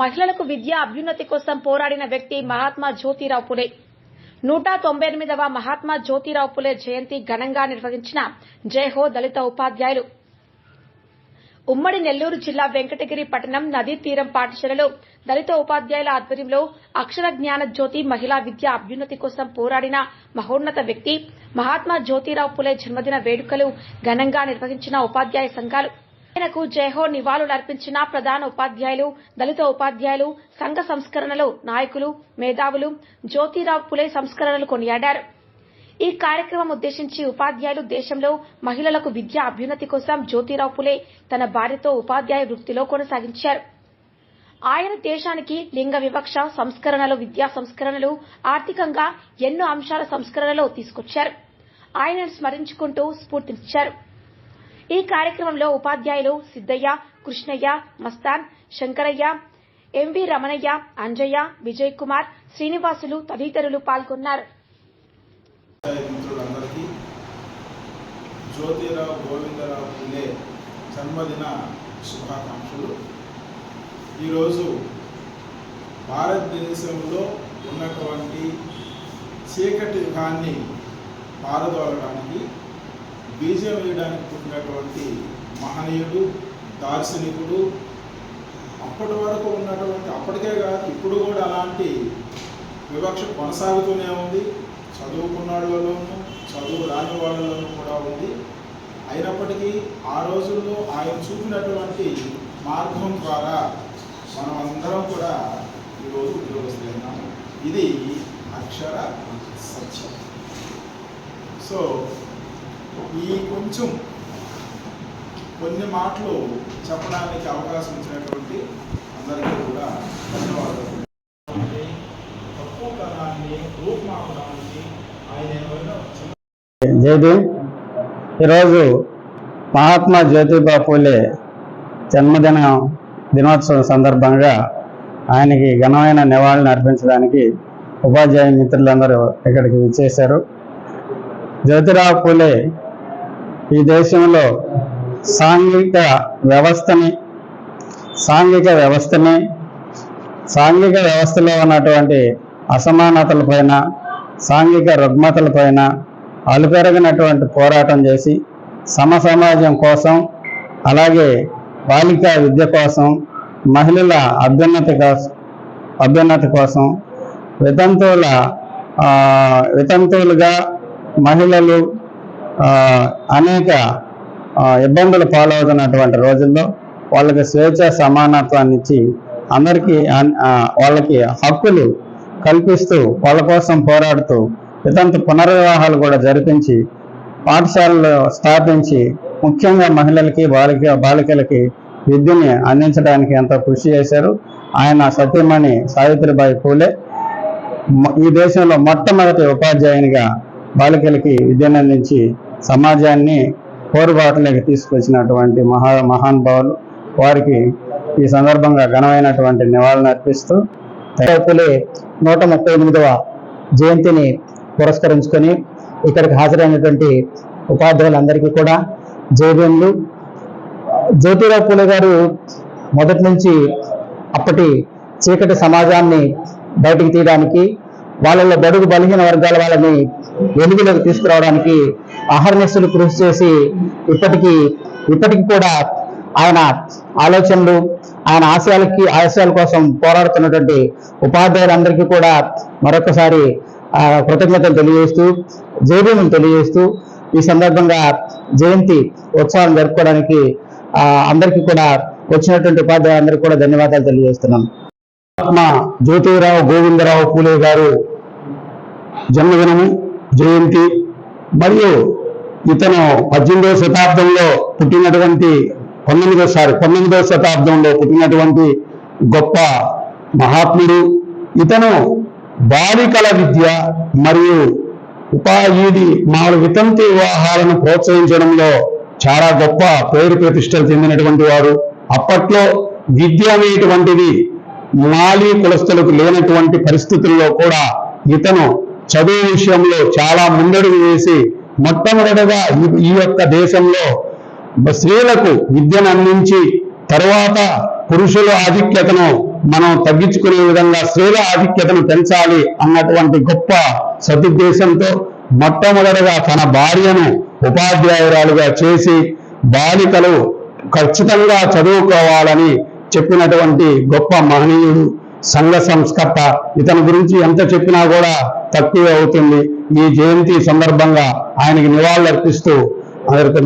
మహిళలకు విద్య అభ్యున్నతి కోసం పోరాడిన వ్యక్తి మహాత్మా జ్యోతిరావు పులే. నూట తొంభై ఎనిమిదవ మహాత్మా జ్యోతిరావు పులే జయంతి ఘనంగా నిర్వహించిన జయహో దళిత ఉపాధ్యాయులు. ఉమ్మడి నెల్లూరు జిల్లా వెంకటగిరి పట్టణం నదీ తీరం పాఠశాలలో దళిత ఉపాధ్యాయుల ఆధ్వర్యంలో అక్షర జ్ఞాన జ్యోతి మహిళా విద్య అభ్యున్నతి కోసం పోరాడిన మహోన్నత వ్యక్తి మహాత్మా జ్యోతిరావు పులే జన్మదిన వేడుకలు ఘనంగా నిర్వహించిన ఉపాధ్యాయ సంఘాలు. ఆయనకు జయహో నివాళులర్పించిన ప్రధాన ఉపాధ్యాయులు దళిత ఉపాధ్యాయులు సంఘ సంస్కరణలు నాయకులు మేధావులు జ్యోతిరావు పులే సంస్కరణలు కొనియాడారు. ఈ కార్యక్రమం ఉద్దేశించి ఉపాధ్యాయులు దేశంలో మహిళలకు విద్యా అభ్యున్నతి కోసం జ్యోతిరావు పులే తన భార్యతో ఉపాధ్యాయ వృత్తిలో కొనసాగించారు. ఆయన దేశానికి లింగ వివక్ష సంస్కరణలు విద్యా సంస్కరణలు ఆర్థికంగా ఎన్నో అంశాల సంస్కరణలు తీసుకొచ్చారు. ఆయనను స్మరించుకుంటూ స్ఫూర్తినిచ్చారు. ఈ కార్యక్రమంలో ఉపాధ్యాయులు సిద్దయ్య కృష్ణయ్య మస్తాన్ శంకరయ్య ఎంవి రమణయ్య అంజయ్య విజయ్ కుమార్ శ్రీనివాసులు తదితరులు పాల్గొన్నారు. జ్యోతిరావు గోవిందరావు పులే జన్మదిన శుభాకాంక్షలు. ఈరోజు భారతదేశంలో ఉన్నటువంటి చీకటి యుగాన్ని పారదోలడానికి బీజం వేయడానికి పుట్టినటువంటి మహనీయుడు దార్శనికుడు అప్పటి వరకు ఉన్నటువంటి అప్పటికే కాదు ఇప్పుడు కూడా అలాంటి వివక్ష కొనసాగుతూనే ఉంది. చదువుకున్న వాళ్ళలోనూ చదువు రాని వాళ్ళలోనూ కూడా ఉంది. అయినప్పటికీ ఆ రోజుల్లో ఆయన చూపినటువంటి మార్గం ద్వారా మనం అందరం కూడా ఈరోజు ఉద్యోగస్తులైనాము ఇది అక్షర సత్యం. సో ఈ కొంచెం కొన్ని మాటలు చెప్పడానికి అవకాశం ఇచ్చినటువంటి అందరికీ కూడా ధన్యవాదాలు. తక్కువ కాలాన్ని రూపుమాపడానికి ఆయన ఏమైనా ఈరోజు మహాత్మా జ్యోతిబా పూలే జన్మదిన దినోత్సవం సందర్భంగా ఆయనకి ఘనమైన నివాళిని అర్పించడానికి ఉపాధ్యాయ మిత్రులందరూ ఇక్కడికి విచ్చేశారు. జ్యోతిరావు పూలే ఈ దేశంలో సాంఘిక వ్యవస్థని సాంఘిక వ్యవస్థని సాంఘిక వ్యవస్థలో ఉన్నటువంటి అసమానతలపైన సాంఘిక రుగ్మతలపైన అలుపెరగినటువంటి పోరాటం చేసి సమ సమాజం కోసం అలాగే బాలికా విద్య కోసం మహిళల అభ్యున్నతి కోసం అభ్యున్నతి కోసం వితంతువుల వితంతువులుగా మహిళలు అనేక ఇబ్బందులు పాలవుతున్నటువంటి రోజుల్లో వాళ్ళకి స్వేచ్ఛ సమానత్వాన్ని ఇచ్చి అందరికీ వాళ్ళకి హక్కులు కల్పిస్తూ వాళ్ళ కోసం పోరాడుతూ ఇతంత పునర్వివాహాలు కూడా జరిపించి పాఠశాలలో స్థాపించి ముఖ్యంగా మహిళలకి బాలిక బాలికలకి విద్యని అందించడానికి ఎంతో కృషి చేశారు. ఆయన సత్యమణి సావిత్రిబాయి పూలే. ఈ దేశంలో మొట్టమొదటి ఉపాధ్యాయునిగా బాలికలకి విద్యను అందించి సమాజాన్ని పోరుబాటులోకి తీసుకొచ్చినటువంటి మహా మహానుభావులు వారికి ఈ సందర్భంగా ఘనమైనటువంటి నివాళులు అర్పిస్తూ పులే నూట ముప్పై ఎనిమిదవ జయంతిని పురస్కరించుకొని ఇక్కడికి హాజరైనటువంటి ఉపాధ్యాయులందరికీ కూడా జయభీములు జ్యోతిరావు పూలే గారు మొదటి నుంచి అప్పటి చీకటి సమాజాన్ని బయటికి తీయడానికి వాళ్ళలో బడుగు బలహీన వర్గాల వాళ్ళని వెలుగులోకి తీసుకురావడానికి అహర్నిశలు కృషి చేసి ఇప్పటికీ ఇప్పటికి కూడా ఆయన ఆలోచనలు ఆయన ఆశయాలకి ఆశయాల కోసం పోరాడుతున్నటువంటి ఉపాధ్యాయులందరికీ కూడా మరొకసారి ఆ, కృతజ్ఞతలు తెలియజేస్తూ జయభీములు తెలియజేస్తూ ఈ సందర్భంగా జయంతి ఉత్సవాలు జరుపుకోవడానికి ఆ, అందరికీ కూడా వచ్చినటువంటి ఉపాధ్యాయులందరికీ కూడా ధన్యవాదాలు తెలియజేస్తున్నాను జ్యోతిరావు గోవిందరావు పూలే గారు జన్మదినము జయంతి మరియు ఇతను పద్దెనిమిదవ శతాబ్దంలో పుట్టినటువంటి పంతొమ్మిదో సారి పంతొమ్మిదవ శతాబ్దంలో పుట్టినటువంటి గొప్ప మహాత్ముడు. ఇతను బాలికల విద్య మరియు ఉపాయుడి మాలు వితంతి వివాహాలను ప్రోత్సహించడంలో చాలా గొప్ప పేరు ప్రతిష్టలు చెందినటువంటి వారు అప్పట్లో విద్య అనేటువంటిది మాలి కులస్తులకు లేనటువంటి పరిస్థితుల్లో కూడా ఇతను చదువు విషయంలో చాలా ముందడుగు వేసి మొట్టమొదటగా ఈ- ఈ యొక్క దేశంలో స్త్రీలకు విద్యను అందించి తరువాత పురుషుల ఆధిక్యతను మనం తగ్గించుకునే విధంగా స్త్రీల ఆధిక్యతను పెంచాలి అన్నటువంటి గొప్ప సదుద్దేశంతో మొట్టమొదటిగా తన భార్యను ఉపాధ్యాయురాలుగా చేసి బాలికలు ఖచ్చితంగా చదువుకోవాలని చెప్పినటువంటి గొప్ప మహనీయుడు సంఘ సంస్కర్త. ఇతని గురించి ఎంత చెప్పినా కూడా తక్కువ అవుతుంది. ఈ జయంతి సందర్భంగా ఆయనకి నివాళులర్పిస్తూ అందరికీ